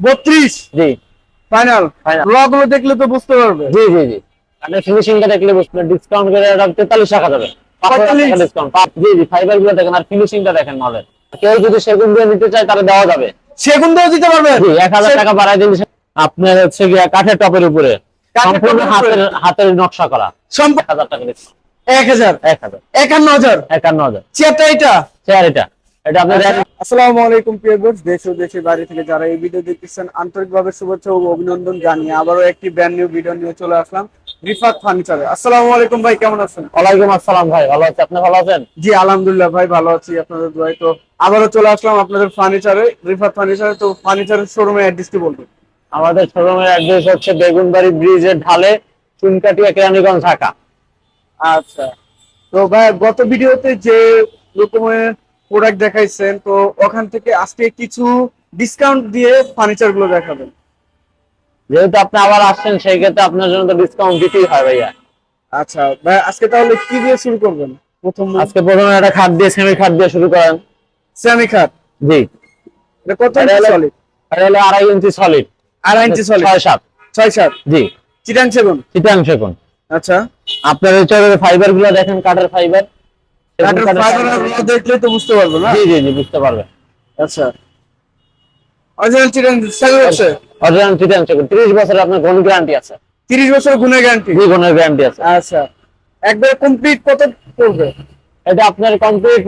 বত্রিশ। জি। ফাইনালগুলো দেখলে তো বুঝতে পারবে। জি জি জি। কাঠের ফিনিশিংটা দেখলে বুঝবেন ডিসকাউন্ট করে এটা তেতাল্লিশ টাকা যাবে ডিসকাউন্ট জি জি ফাইবারগুলো দেখেন আর ফিনিশিংটা দেখেন মালের কেউ যদি সেগুন দিয়ে নিতে চায় তাহলে দেওয়া যাবে। সেগুন দিয়েও দিতে পারবে। জি এক হাজার টাকা বাড়াই দিন আপনার হচ্ছে গিয়ে কাঠের টপের উপরে। সম্পূর্ণ হাতের হাতের নকশা করা। সম্পূর্ণ হাজার টাকা। এক হাজার। এক হাজার। একান্ন হাজার। একান্ন হাজার। চেয়ারটা এটা চেয়ার এটা। এটা আপনার আসসালামু আলাইকুম প্রিয় ভিউয়ার্স দেশ ও দেশের বাইরে থেকে যারা এই ভিডিও দেখতেছেন আন্তরিকভাবে শুভেচ্ছা ও অভিনন্দন জানিয়ে একটি ব্র্যান্ড নিউ ভিডিও নিয়ে চলে আসলাম রিফাত ফার্নিচারে। আসসালামু আলাইকুম ভাই কেমন আছেন? ওয়ালাইকুম আসসালাম ভাই ভালো আছে। আপনি ভালো আছেন? জি আলহামদুলিল্লাহ ভাই ভালো আছি আপনাদের দোয়ায়। তো আবারও চলে আসলাম আপনাদের ফার্নিচারে রিফাত ফার্নিচারে। তো ফার্নিচারের শোরুমে অ্যাড্রেসটি বলবেন? আমাদের শোরুমের অ্যাড্রেস হচ্ছে বেগুনবাড়ি ব্রিজের ঢালে চুনকাটিয়া কেরানীগঞ্জ ঢাকা। আচ্ছা। তো ভাই গত ভিডিওতে যে রকমের প্রোডাক্ট দেখাইছেন তো ওখান থেকে আজকে কিছু ডিসকাউন্ট দিয়ে ফার্নিচারগুলো দেখাবেন। যেহেতু আপনি আবার আসছেন সেই ক্ষেত্রে আপনার জন্য তো ডিসকাউন্ট দিতেই হয় ভাইয়া। আচ্ছা ভাই আজকে তাহলে কি দিয়ে শুরু করবেন? প্রথম আজকে প্রথমে একটা খাট দিয়ে সেমি খাট দিয়ে শুরু করেন। সেমি খাট? জি। এটা কত এটা ইঞ্চি সলিড এটা হলো আড়াই ইঞ্চি সলিড আড়াই ইঞ্চি সলিড ছয় সাত। ছয় সাত? জি। চিটাং সেগুন? চিটাং সেগুন। আচ্ছা। আপনার হচ্ছে ফাইবারগুলো দেখেন কাঠের ফাইবার দেখলে তো বুঝতে পারব না? জি জি জি বুঝতে পারবেন আচ্ছা। অরিজিনাল চিটাং সেগুন আছে অরিজিনাল চিটাং সেগুন তিরিশ বছরের আপনার গুণ গ্যারান্টি আছে। তিরিশ বছর গুণের গ্যারান্টি জি গুণের গ্যারান্টি আছে। আচ্ছা। একবার কমপ্লিট কত পড়বে? এটা আপনার কমপ্লিট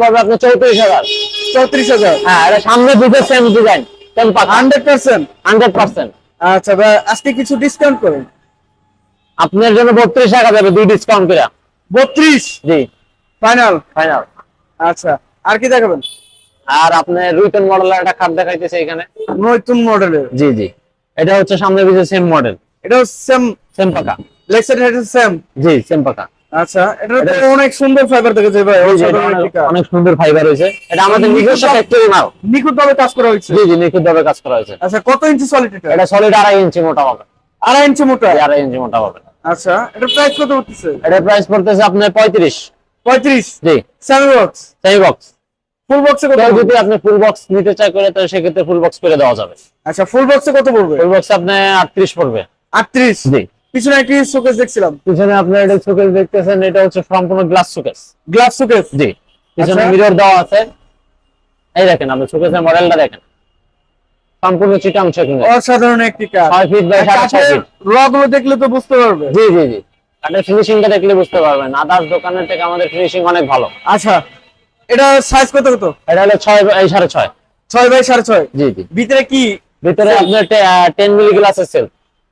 হ্যাঁ এটা সামনে সেম ডিজাইন সেম পাকা হান্ড্রেড পার্সেন্ট? Hundred percent. আচ্ছা ভাই আজকে কিছু ডিসকাউন্ট করেন। আপনার জন্য বত্রিশ টাকা যাবে দুই ডিসকাউন্ট করে। বত্রিশ? জি। ফাইনাল ফাইনাল আচ্ছা আর কি দেখাবেন? আর আপনার রুইটন মডেলের একটা খাট দেখাইতেছে এখানে। নতুন মডেলের? জি জি। এটা হচ্ছে সামনে সেম মডেল এটাও সেম সেম পাকা। লেগ সাইড হেড সেম জি সেম পাকা। আচ্ছা এটা তো অনেক সুন্দর ফাইবার দেখেছে ভাই এটা অনেক- সুন্দর ফাইবার হয়েছে। এটা আমাদের নিজস্ব ফ্যাক্টরি মাল। নিখুঁত ভাবে কাজ করা হয়েছে? জি জি নিখুঁত ভাবে কাজ করা হয়েছে। আচ্ছা কত ইঞ্চি সলিড এটা? এটা সলিড আড়াই ইঞ্চি মোটা পাবে আড়াই ইঞ্চি মোটা? আড়াই ইঞ্চি মোটা পাবে আচ্ছা এটা প্রাইস কত উঠতেছে এটার প্রাইস পড়তেছে আপনার পঁয়ত্রিশ। পঁয়ত্রিশ। জি। সেমি বক্স ফুল বক্সে কত যদি আপনি ফুল বক্স নিতে চাই করে তাহলে সেক্ষেত্রে ফুল বক্স করে দেওয়া যাবে। আচ্ছা ফুল বক্সে কত পড়বে? ফুল বক্স আপনি আটত্রিশ পড়বে। আটত্রিশ? জি। পিছনে একটি শোকেস দেখছিলাম। পিছনে আপনার এটা শোকেস দেখতেছেন এটা হচ্ছে সম্পূর্ণ গ্লাস শোকেস গ্লাস শোকেস জি। পিছনে আচ্ছা। মিরর দেওয়া আছে। এই দেখেন আপনি শোকেসের মডেলটা দেখেন। সম্পূর্ণ চিটাং শেকিং অসাধারণ একটি কাজ ছয় ফিট বাই সাড়ে ফিট র গুলো দেখলে তো বুঝতে পারবে। জি জি জি। কাঠের ফিনিশিংটা দেখলে বুঝতে পারবেন। আদার্স দোকানের থেকে আমাদের ফিনিশিং অনেক ভালো। আচ্ছা এটা সাইজ কত কত? এটা হলো ছয় বাই- সাড়ে ছয়। ছয় বাই সাড়ে ছয়? জি জি। ভিতরে কি? ভিতরে আপনার টেন মিলি গ্লাসের সেল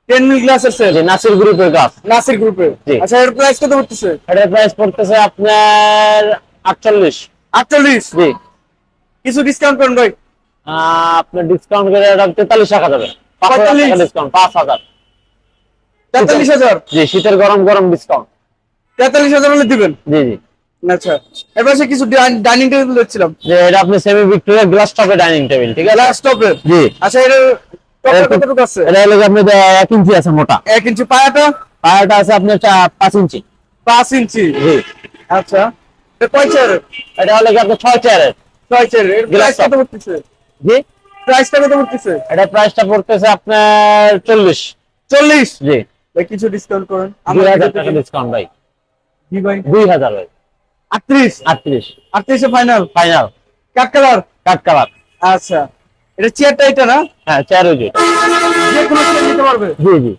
টেন মিল গ্লাসের সেল জি নাসির গ্রুপের গ্লাস নাসির গ্রুপের জি। আচ্ছা এর প্রাইস কত উঠতেছে এটার প্রাইস পড়তেছে আপনার আটচল্লিশ। আটচল্লিশ? জি। কিছু ডিসকাউন্ট করেন ভাই। আপনার ডিসকাউন্ট করে এটা তেতাল্লিশ টাকা যাবে। পঁয়তাল্লিশ? ডিসকাউন্ট পাঁচ হাজার। তেতাল্লিশ হাজার? জি শীতের গরম গরম ডিসকাউন্ট তেতাল্লিশ হাজার হলে দিবেন? জি জি। আচ্ছা এবার সে কিছু ডাইনিং টেবিল দেখছিলাম। যে এটা আপনি সেমি ভিক্টোরিয়া গ্লাস টপে ডাইনিং টেবিল ঠিক আছে? গ্লাস টপের জি। আচ্ছা এর কতটুকু আছে? এটা হলো আপনি এক ইঞ্চি আছে মোটা। এক ইঞ্চি পায়াটা? পায়াটা আছে আপনার চা- পাঁচ ইঞ্চি। পাঁচ ইঞ্চি? জি। আচ্ছা এটা কয় চেয়ারের এটা হলো আপনার ছয় চেয়ারের ছয় চেয়ারের এর। প্রাইস কত। উঠতেছে জি। প্রাইসটা কত উঠতেছে এটা প্রাইসটা পড়তেছে আপনার চল্লিশ। চল্লিশ? জি। ভাই কিছু ডিসকাউন্ট করেন? দুই হাজার টাকা ডিসকাউন্ট ভাই। ভাই? দুই হাজার ভাই। আটত্রিশ? আটত্রিশ। আটত্রিশে final final cut colour cut colour আচ্ছা। এটা চেয়ারটা এটা না? হ্যাঁ চেয়ার ওই যে। যে কোনো চেয়ার নিতে পারবে? জি জি।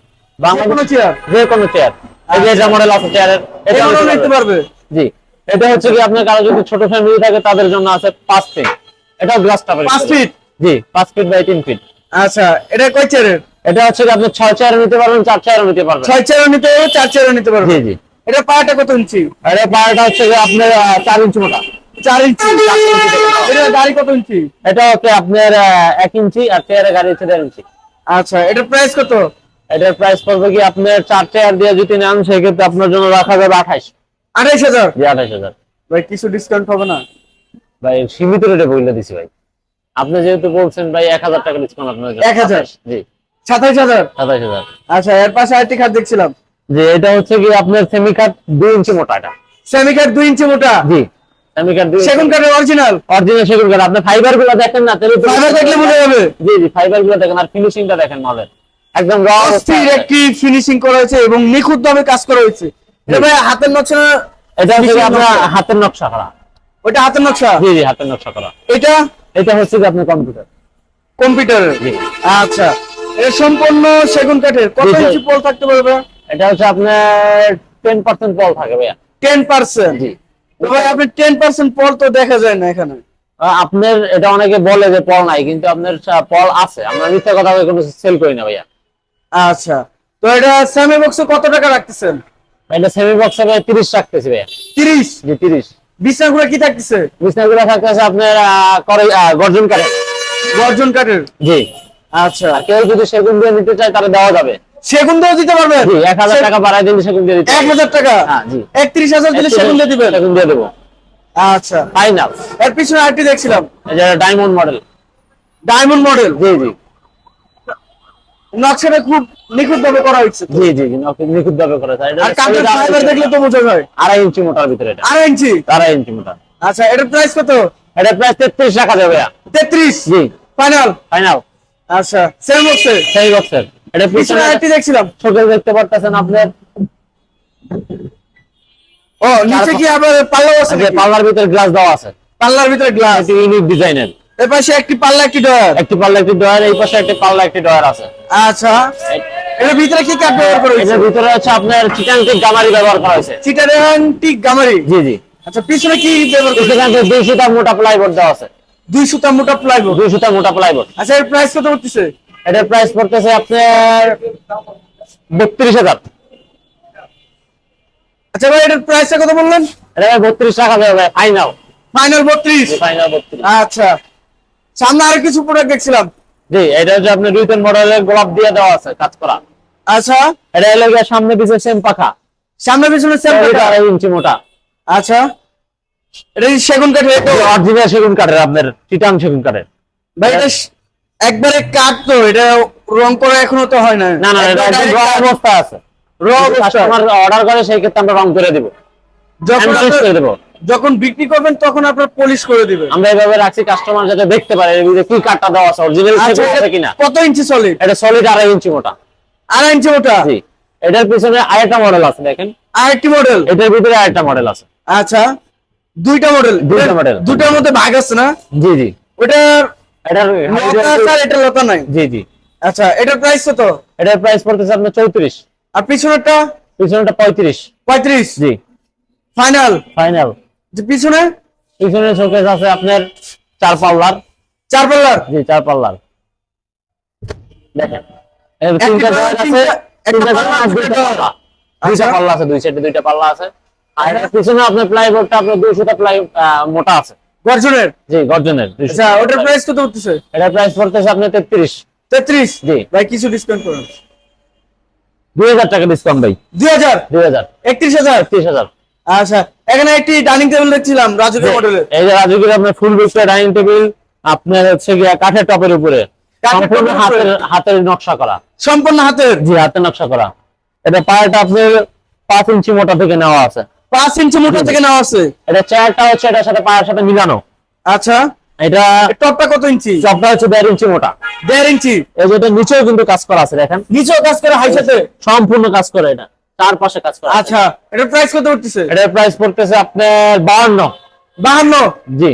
কোনো চেয়ার যে কোনো চেয়ার এই যে এটা মডেল আছে চেয়ারের এটা নিতে পারবে। জি। এটা হচ্ছে কি আপনার কারও যদি ছোট ফ্যামিলি থাকে তাদের জন্য আছে পাঁচ ফিট এটাও গ্লাস টপের পাঁচ ফিট জি পাঁচ ফিট বাই তিন ফিট আচ্ছা। এটা কয় চেয়ারের এটা হচ্ছে আপনি ছয় চেয়ার নিতে পারবেন চার চেয়ার নিতে পারবেন। ছয় চেয়ারও নিতে পারবে চার চেয়ারও নিতে পারবে জি জি। এটা পায়াটা কত ইঞ্চি? এই পায়াটা হচ্ছে কি আপনার চার ইঞ্চি মোটা। চার ইঞ্চি এটা গাড়ি কত ইঞ্চি? এটা হচ্ছে আপনার এক ইঞ্চি আর চেয়ারের গাড়ি হচ্ছে দেড় ইঞ্চি। আচ্ছা এটার প্রাইস কত? এটার প্রাইস পড়বে কি আপনার চার চেয়ার দিয়ে যদি নেন সেক্ষেত্রে আপনার জন্য রাখা যাবে আঠাইশ আঠাইশ হাজার? জি আঠাইশ হাজার। ভাই কিছু ডিসকাউন্ট হবে না। ভাই সীমিত রেটে বলে দিছি ভাই। আপনি যেহেতু বলছেন ভাই এক হাজার টাকা ডিসকাউন্ট আপনার জন্য। 1000 জি। সাতাইশ হাজার। সাতাইশ হাজার। আচ্ছা এর পাশে আরেকটি খাট দেখছিলাম। যে এটা হচ্ছে কি আপনার সেমি কাট দুই ইঞ্চি মোটা এটা সেমি কাট দুই ইঞ্চি মোটা? জি সেমি সেগুন কাঠের অরিজিনাল অরিজিনাল সেগুন কাঠ আপনি ফাইবারগুলো দেখেন না তাহলে ফাইবার দেখলে বোঝা যাবে। জি জি ফাইবারগুলো দেখেন আর ফিনিশিংটা দেখেন মালের। একদম র অস্থির একটি ফিনিশিং করা হয়েছে এবং নিখুঁত ভাবে কাজ করা হয়েছে। ভাই হাতের নকশা এটা হচ্ছে আপনার হাতের নকশা করা। ওটা হাতের নকশা? জি জি হাতের নকশা করা। এটা? এটা হচ্ছে যে আপনার কম্পিউটার কম্পিউটারের? জি। আচ্ছা। সম্পূর্ণ সেগুন কাঠের। কত ইঞ্চি পল থাকতে পারবে এটা হচ্ছে আপনার টেন পার্সেন্ট পল থাকে ভাইয়া। টেন পার্সেন্ট জি। ভাই আপনি টেন পার্সেন্ট পল তো দেখা যায় না এখানে। আপনার এটা অনেকে বলে যে পল নাই কিন্তু আপনার পল আছে। আমরা মিথ্যা কথা কোনো সেল করি না ভাইয়া। আচ্ছা। তো এটা সেমি বক্সে কত টাকা রাখতেছেন? এটা সেমি বক্স হবে তিরিশ রাখতেছি ভাইয়া। তিরিশ? জি তিরিশ। বিছনাগুলো কি থাকতেছে? বিছনাগুলো থাকতেছে আপনার করে গর্জন কাঠে গর্জন কাঠের? জি। আচ্ছা। কেউ যদি সেগুন দিয়ে নিতে চায় তাহলে দেওয়া যাবে। সেগুন দিয়েও দিতে পারবেন জি এক হাজার টাকা বাড়াই দিন সেগুন দিয়ে দিতে এক হাজার টাকা? হ্যাঁ, জি। দিলে সেগুন দিয়ে দিবেন? সেগুন দিয়ে দেবো। আচ্ছা। ফাইনাল এর পিছনে আরেকটি দেখছিলাম। ডায়মন্ড মডেল ডায়মন্ড মডেল জি জি। নকশাটা খুব নিখুঁত ভাবে করা হয়েছে। জি জি নিখুঁত ভাবে করেছে এটা আর কাঠের ফাইবার দেখলে তো বোঝা যায়। আড়াই ইঞ্চি মোটার ভিতরে এটা। আড়াই ইঞ্চি? আড়াই ইঞ্চি মোটা। আচ্ছা এটার প্রাইস কত? এটা প্রায় তেত্রিশ রাখা যাবে তেত্রিশ? জি। ফাইনাল ফাইনাল আচ্ছা সেম সেই বক্সের এটা পিছনে আরেকটি দেখছিলাম। দেখতে পারতেছেন আপনার। ও নিচে কি আবার পাল্লা আছে পাল্লার ভিতরে গ্লাস দেওয়া আছে। পাল্লার ভিতরে গ্লাস ইউনিক ডিজাইনের এর। পাশে একটি পাল্লা একটি ডয়ার একটি পাল্লা একটি ডয়ার এই পাশে একটি পাল্লা একটি ডয়ার আছে। আচ্ছা। এর ভিতরে কি কাঠ ব্যবহার করা হয়েছে এটার ভিতরে হচ্ছে আপনার চিটাংটিক গামারি ব্যবহার করা হয়েছে। চিটাগাং টিক গামারি? জি জি। আচ্ছা পিছনে কি ব্যবহার চিটাংটিক দুই সুতা মোটা প্লাইবোর্ড দেওয়া আছে। দুই সুতা মোটা প্লাইবোর্ড দুই সুতা মোটা প্লাইবোর্ড আচ্ছা এর প্রাইস কত করতেছে এটার প্রাইস পড়তেছে আপনার বত্রিশ হাজার। আচ্ছা ভাই এটার প্রাইসটা কত বললেন? এটা বত্রিশ টাকা যাবে ফাইনাল ফাইনাল বত্রিশ? ফাইনাল বত্রিশ। আচ্ছা। সামনে আরও কিছু প্রোডাক্ট দেখছিলাম। জি এটা হচ্ছে আপনার মডেলের গোলাপ দিয়ে দেওয়া আছে কাজ করা। আচ্ছা। এটা গিয়ে সামনে পিছিয়ে সেম পাখা। সামনে পিছনে সেম আড়াই ইঞ্চি মোটা। আচ্ছা। এটা সেগুন কাঠের এটা অরিজিনাল সেগুন কাঠের আপনার চিটাং সেগুন কাঠের। ভাই এটা একবারে কাঠ তো এটা রং করা এখনও তো হয় না। না না এটা একদম direct অবস্থা আছে। Raw কাস্টমার অর্ডার করে সেই ক্ষেত্রে আমরা রং করে দিব। যখন করে দেবো। বিক্রি করবেন তখন আপনার পলিশ করে দিবেন। আমরা এভাবে রাখছি কাস্টমার যাতে দেখতে পারে কি কাঠটা দেওয়া আছে অরিজিনাল আচ্ছা সেগুন আছে কিনা। কত ইঞ্চি সলিড এটা সলিড আড়াই ইঞ্চি মোটা। আড়াই ইঞ্চি মোটা? জি। এটার পিছনে আরেকটা মডেল আছে দেখেন। আরেকটি মডেল এটার ভিতরে আরেকটা মডেল আছে। আচ্ছা। দুইটা মডেল দুইটা model। দুটার মধ্যে ভাগ আছে না? জি জি। ওটার লতা আছে এটা লতা নাই? জি জি। আচ্ছা এটার প্রাইস কত? এটার প্রাইস পড়তেছে আপনার চৌত্রিশ। আর পিছনেরটা? পিছনেটা পঁয়ত্রিশ। পঁয়ত্রিশ? জি। ফাইনাল ফাইনাল যে পিছনে? পিছনে শোকেস আছে আপনার চার পাল্লার। চার পাল্লার? জি চার পাল্লার। দেখেন। তিনটা আছে একটা পাল্লা। আচ্ছা। আছে দুই সাইডে দুইটা পাল্লা আছে। আর পিছনে আপনার প্লাইবোর্ডটা আপনার দুইশোটা প্লাই মোটা আছে। গর্জনের? জি গর্জনের 200 আচ্ছা ওটার প্রাইস কত উঠতেছে এটার প্রাইস পড়তেছে আপনার তেত্রিশ। তেত্রিশ? জি। ভাই কিছু ডিসকাউন্ট করুন। দুই হাজার টাকা ডিসকাউন্ট ভাই। দুই হাজার? দুই হাজার। একত্রিশ হাজার? ত্রিশ হাজার। আচ্ছা এখানে একটি ডাইনিং টেবিল দেখছিলাম রাজুকের মডেলের এই যে রাজুগির আপনার ফুল বিক্সটা ডাইনিং টেবিল আপনার হচ্ছে গিয়ে কাঠের টপের উপরে। সম্পূর্ণ হাতের হাতের নকশা করা। সম্পূর্ণ হাতের? জি হাতের নকশা করা। এটা পায়াটা আপনার পাঁচ ইঞ্চি মোটা থেকে নেওয়া আছে। পাঁচ ইঞ্চি মোটা থেকে নেওয়া আছে। এটা চেয়ারটা হচ্ছে এটার সাথে পায়ের সাথে মিলানো। আচ্ছা। এটা টপটা কত ইঞ্চি? চপটা হচ্ছে দেড় ইঞ্চি মোটা। দেড় ইঞ্চি? এই যে এটা নিচেও কিন্তু কাজ করা আছে দেখেন। নিচেও কাজ করে হাই সাথে সম্পূর্ণ কাজ করে এটা। চারপাশে কাজ করা আচ্ছা এটার প্রাইস কত উঠতেছে? এটার প্রাইস পড়তেছে আপনার বাহান্ন। বাহান্ন? জি।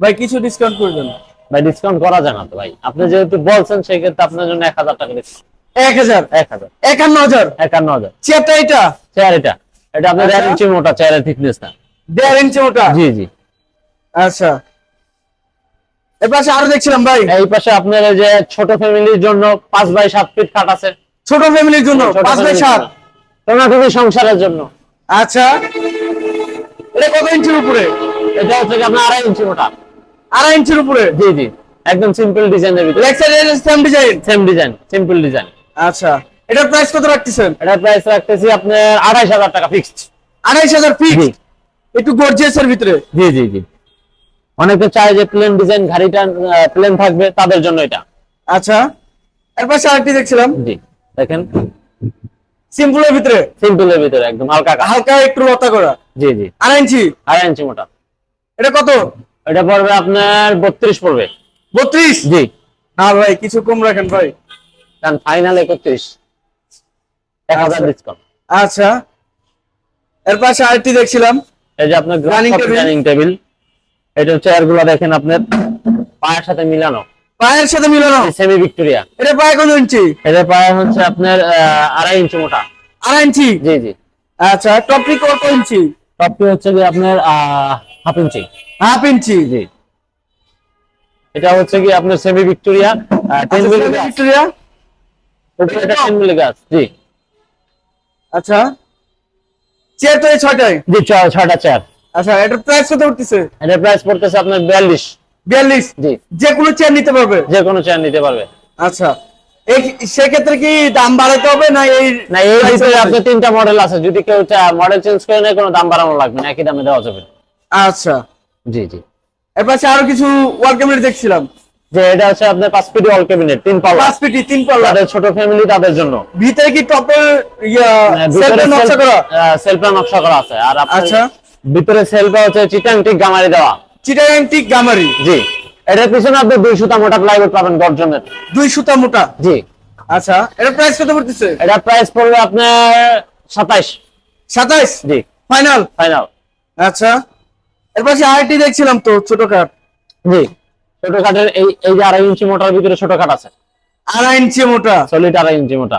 ভাই কিছু ডিসকাউন্ট করে দেন ভাই ডিসকাউন্ট করা যায় না তো ভাই। আপনি যেহেতু বলছেন সেই ক্ষেত্রে আপনার জন্য এক হাজার টাকা ডিসকাউন্ট এক হাজার? এক হাজার। একান্ন হাজার? একান্ন হাজার। চেয়ারটা এটা চেয়ার এটা। এটা আপনার আচ্ছা। দেড় ইঞ্চি মোটা চেয়ারের থিকনেস না দেড় ইঞ্চি মোটা? জি জি। আচ্ছা। এর পাশে আরও দেখছিলাম ভাই। এই পাশে আপনার যে ছোট ফ্যামিলির জন্য পাঁচ বাই সাত ফিট খাট আছে। ছোট ফ্যামিলির জন্য? পাঁচ বাই সাত। তোমরা তুমি সংসারের জন্য। আচ্ছা। এটা কত ইঞ্চির উপরে? এটা হচ্ছে আপনার আড়াই ইঞ্চি মোটা। আড়াই ইঞ্চির উপরে? জি জি। একদম সিম্পল ডিজাইনের ভিতরে। Same design same design simple design আচ্ছা। এটার প্রাইস কত রাখতেছেন? এটার প্রাইস রাখতেছি আপনার আড়াইশ হাজার টাকা ফিক্সড আড়াইশ হাজার ফিক্স জি। একটু গর্জিয়াস এর ভিতরে। জি জি জি। অনেকে চায় যে প্লেন ডিজাইন গাড়িটা প্লেন থাকবে তাদের জন্য এটা। আচ্ছা। এর পাশে আরেকটি দেখছিলাম। জি দেখেন। সিম্পলের ভিতরে? সিম্পলের ভিতরে একদম হালকা হালকা একটু লতা করা। জি জি। আড়াই ইঞ্চি? আড়াই ইঞ্চি মোটা। এটা কত? এটা পড়বে আপনার বত্রিশ পড়বে। বত্রিশ? জি। না ভাই কিছু কম রাখেন ভাই। কারণ ফাইনাল একত্রিশ। এক হাজার আচ্ছা। ডিসকাউন্ট আচ্ছা। এর পাশে আরেকটি দেখছিলাম। এই যে আপনার ডাইনিং টেবিল এটা চেয়ারগুলো দেখেন আপনার পায়ের সাথে মিলানো। পায়ের সাথে মিলানো। সেমি ভিক্টোরিয়া এটা পায়ে কত ইঞ্চি? এটা পায়ে হচ্ছে আপনার আড়াই ইঞ্চি মোটা। আড়াই ইঞ্চি? জি জি। আচ্ছা টপটি কত ইঞ্চি? টপটি হচ্ছে কি আপনার হাফ ইঞ্চি। Half inch? জি। এটা হচ্ছে কি আপনার সেমি ভিক্টোরিয়া টেন মিলি? উপরে এটা টেন মিলি গাছ জি। আচ্ছা। চেয়ার তো এই ছয়টাই জি ছয়টা চেয়ার আচ্ছা এটার প্রাইস কত উঠতেছে? এটার প্রাইস পড়তেছে আপনার বিয়াল্লিশ। বিয়াল্লিশ? জি। যে কোনো চেয়ার নিতে পারবে? যে কোনো চেয়ার নিতে পারবে। আচ্ছা। সেক্ষেত্রে কি দাম বাড়াতে হবে না এই না এই ভিতরে আপনার তিনটা মডেল আছে। যদি কেউ মডেল চেঞ্জ করে নেয় কোনো দাম বাড়ানো লাগবে না। একই দামে দেওয়া যাবে। আচ্ছা। জি জি। এর পাশে আরও কিছু ওয়াল দেখছিলাম। এটা হচ্ছে আপনার পাঁচ ফিট ওয়াল ক্যাবিনেট তিন পাল্লা। পাঁচ ফিটি তিন পাল্লা। ছোট ফ্যামিলি তাদের জন্য। ভিতরে কি টপের হ্যাঁ, সেলফের নকশা করা? সেলফে নকশা করা আছে। আর আচ্ছা। ভিতরে সেলফে হচ্ছে চিটাং টিক গামারি দেওয়া। চিটাগাং টিক গামারি। জি। এটার পিছনে আপনি দুই সুতা মোটা প্লাইউড পাবেন গর্জনের। দুই সুতা মোটা? জি। আচ্ছা এটা প্রাইস কত পড়তেছে? এটা প্রাইস পড়বে আপনার সাতাইশ। সাতাইশ? জি। ফাইনাল ফাইনাল আচ্ছা। এর পাশে আরেকটি দেখছিলাম তো ছোট কাঠ জি। ছোট কাঠের এই এই যে আড়াই ইঞ্চি মোটার ভিতরে ছোট কাঠ আছে। আড়াই ইঞ্চি মোটা? সলিড আড়াই ইঞ্চি মোটা।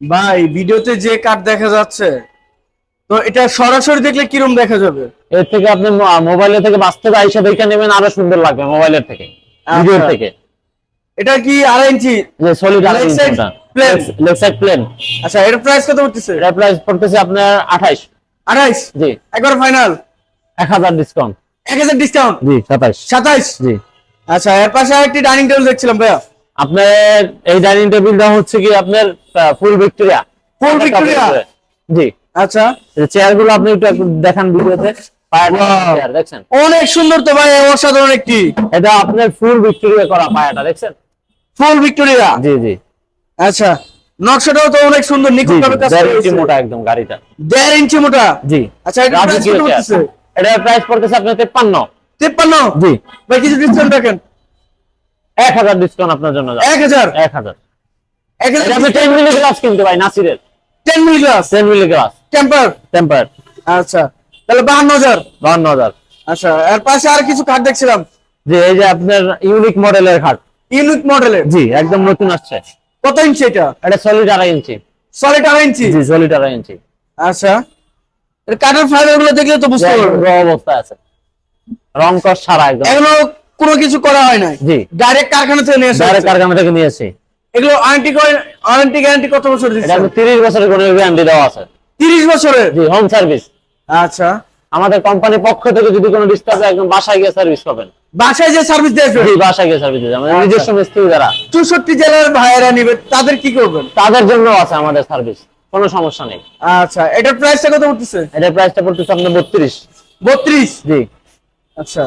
ভাই ভিডিওতে যে কাঠ দেখা যাচ্ছে তো এটা সরাসরি দেখলে কিরম দেখা যাবে? এর থেকে আপনি মোবাইলের থেকে বাস্তবে আইসা দেখে নেবেন আরও সুন্দর লাগবে মোবাইলের থেকে ভিডিওর আচ্ছা। থেকে। এটা কি আড়াই ইঞ্চি? যে সলিড আড়াই ইঞ্চি মোটা। লেগ সাইড প্লেন আচ্ছা এটার প্রাইস কত পড়তেছে? এটার প্রাইস পড়তেছে আপনার আঠাইশ। আড়াইশ জি। একবার ফাইনাল এক হাজার ডিসকাউন্ট এক হাজার ডিসকাউন্ট জি সাতাইশ। সাতাইশ? জি। আচ্ছা এর পাশে আরেকটি ডাইনিং টেবিল দেখছিলাম ভাইয়া। আপনার এই ডাইনিং টেবিলটা হচ্ছে কি আপনার ফুল ভিক্টোরিয়া। ফুল ভিক্টোরিয়া? জি। আচ্ছা। চেয়ারগুলো আপনি একটু দেখান ভিডিওতে। অনেক সুন্দর তো ভাই অসাধারণ একটি। এটা আপনার ফুল ভিক্টোরিয়া করা পায়াটা দেখছেন? Full Victoria? জি জি। আচ্ছা নকশাটাও তো অনেক সুন্দর নিখুঁত ভাবে কাজ দেড় করা হয়েছে। মোটা একদম গাড়িটা। দেড় ইঞ্চি মোটা? জি। আচ্ছা এটা প্রাইস পড়তেছে আপনার তেপ্পান্ন। তিপ্পান্ন? জি। ভাই কিছু ডিসকাউন্ট রাখেন। এক হাজার ডিসকাউন্ট আপনার জন্য এক হাজার? এক হাজার। এক টেন মিলি গ্লাস কিনতে ভাই নাসিরের। Ten milli glass ten milli glass temper temper আচ্ছা। তাহলে বাহান্ন হাজার। বাহান্ন হাজার। আচ্ছা এর পাশে আর কিছু কাঠ দেখছিলাম। জি এই যে আপনার ইউনিক মডেলের খাট ইউনিক মডেলের জি একদম নতুন আসছে। কত ইঞ্চি এটা? এটা সলিড আড়াই ইঞ্চি সলিড আড়াই ইঞ্চি জি সলিড আড়াই ইঞ্চি আচ্ছা। কাঠের ফাইবারগুলো দেখলে তো বুঝতে পারবে র অবস্থায় আছে। রং কস ছাড়া একদম। এগুলো কোনো কিছু করা হয় নাই? জি। ডাইরেক্ট কারখানা থেকে নিয়ে আসা ডাইরেক্ট কারখানা থেকে নিয়েছি এগুলো ওয়ারেন্টি ওয়ারেন্টি গ্যারান্টি কত বছর দিচ্ছে? আপনি তিরিশ বছরের কোনো গ্যারান্টি দেওয়া আছে। তিরিশ বছরের? জি হোম সার্ভিস আচ্ছা। আমাদের কোম্পানির পক্ষ থেকে যদি কোনো ডিস্টার্ব একদম বাসায় গিয়ে সার্ভিস পাবেন। বাসায় যে সার্ভিস দিয়ে জি বাসায় গিয়ে সার্ভিস আমাদের আচ্ছা। নিজস্ব মিস্ত্রি যারা। চৌষট্টি জেলার ভাইয়েরা নিবে তাদের কি করবেন? তাদের জন্য আছে আমাদের সার্ভিস কোনো সমস্যা নেই। আচ্ছা এটার প্রাইসটা কত উঠতেছে এটার প্রাইসটা পড়তেছে আপনার বত্রিশ। বত্রিশ? জি। আচ্ছা।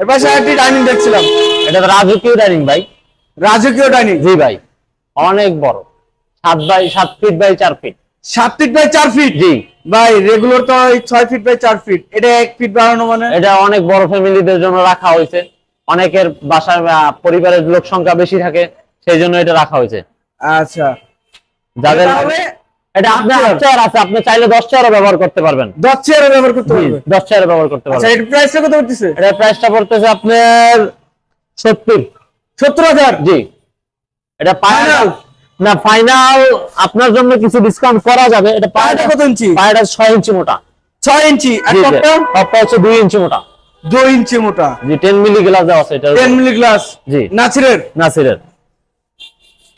এর পাশে আরেকটি ডাইনিং দেখছিলাম। এটা তো রাজকীয় ডাইনিং ভাই। রাজকীয় ডাইনিং জি ভাই। অনেক বড়। সাত বাই সাত ফিট বাই চার ফিট সাত ফিট বাই চার ফিট জি। ভাই রেগুলার তো ওই ছয় ফিট বাই চার ফিট এটা এক ফিট বাড়ানো মানে? এটা অনেক বড় ফ্যামিলিদের জন্য রাখা হয়েছে। অনেকের বাসায় পরিবারের লোক সংখ্যা বেশি থাকে সেই জন্য এটা রাখা হয়েছে। আচ্ছা। যাদের এটা আপনার চেয়ার আছে আপনি চাইলে দশ চেয়ারও ব্যবহার করতে পারবেন। ব্যবহার করতে চেয়ারও ব্যবহার করতে আচ্ছা পারবেন। প্রাইসটা কত প্রাইসটা পড়তেছে আপনার সত্তর। সত্তর হাজার? জি। এটা ফাইনাল না ফাইনাল আপনার জন্য কিছু ডিসকাউন্ট করা যাবে। এটা পায়াটা কত ইঞ্চি? পায়টা ছয় ইঞ্চি মোটা। ছয় ইঞ্চি। আর জি, জি। টপটা? টপটা হচ্ছে দুই ইঞ্চি মোটা। দুই ইঞ্চি মোটা। জি টেন মিলি গ্লাস দেওয়া আছে এটা মিলি গ্লাস জি। নাচিরের নাসিরের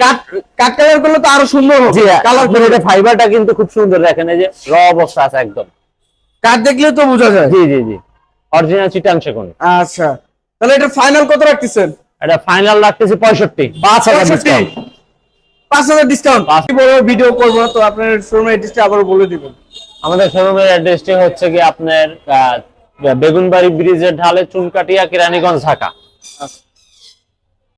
কাট কাট কালার করলে তো আরও সুন্দর হবে। কালার আপনার এটা ফাইবারটা কিন্তু খুব সুন্দর দেখেন এই যে র অবস্থা আছে একদম। কাট দেখলে তো বোঝা যায়। জি জি জি। অরিজিনাল চিটাং সেগুন আচ্ছা। তাহলে এটা ফাইনাল কত রাখতেছেন? এটা ফাইনাল রাখতেছি পঁয়ষট্টি। পাঁচ হাজার 65 ডিসকাউন্ট পাঁচ হাজার ডিসকাউন্ট পাঁচ- কি বড় ভিডিও করব তো আপনার শোরুমের অ্যাড্রেসটা আবার বলে দিবেন। আমাদের শোরুমের অ্যাড্রেসটি হচ্ছে কি আপনার বেগুনবাড়ি ব্রিজের ঢালে চুনকাটিয়া কেরানীগঞ্জ ঢাকা। আচ্ছা।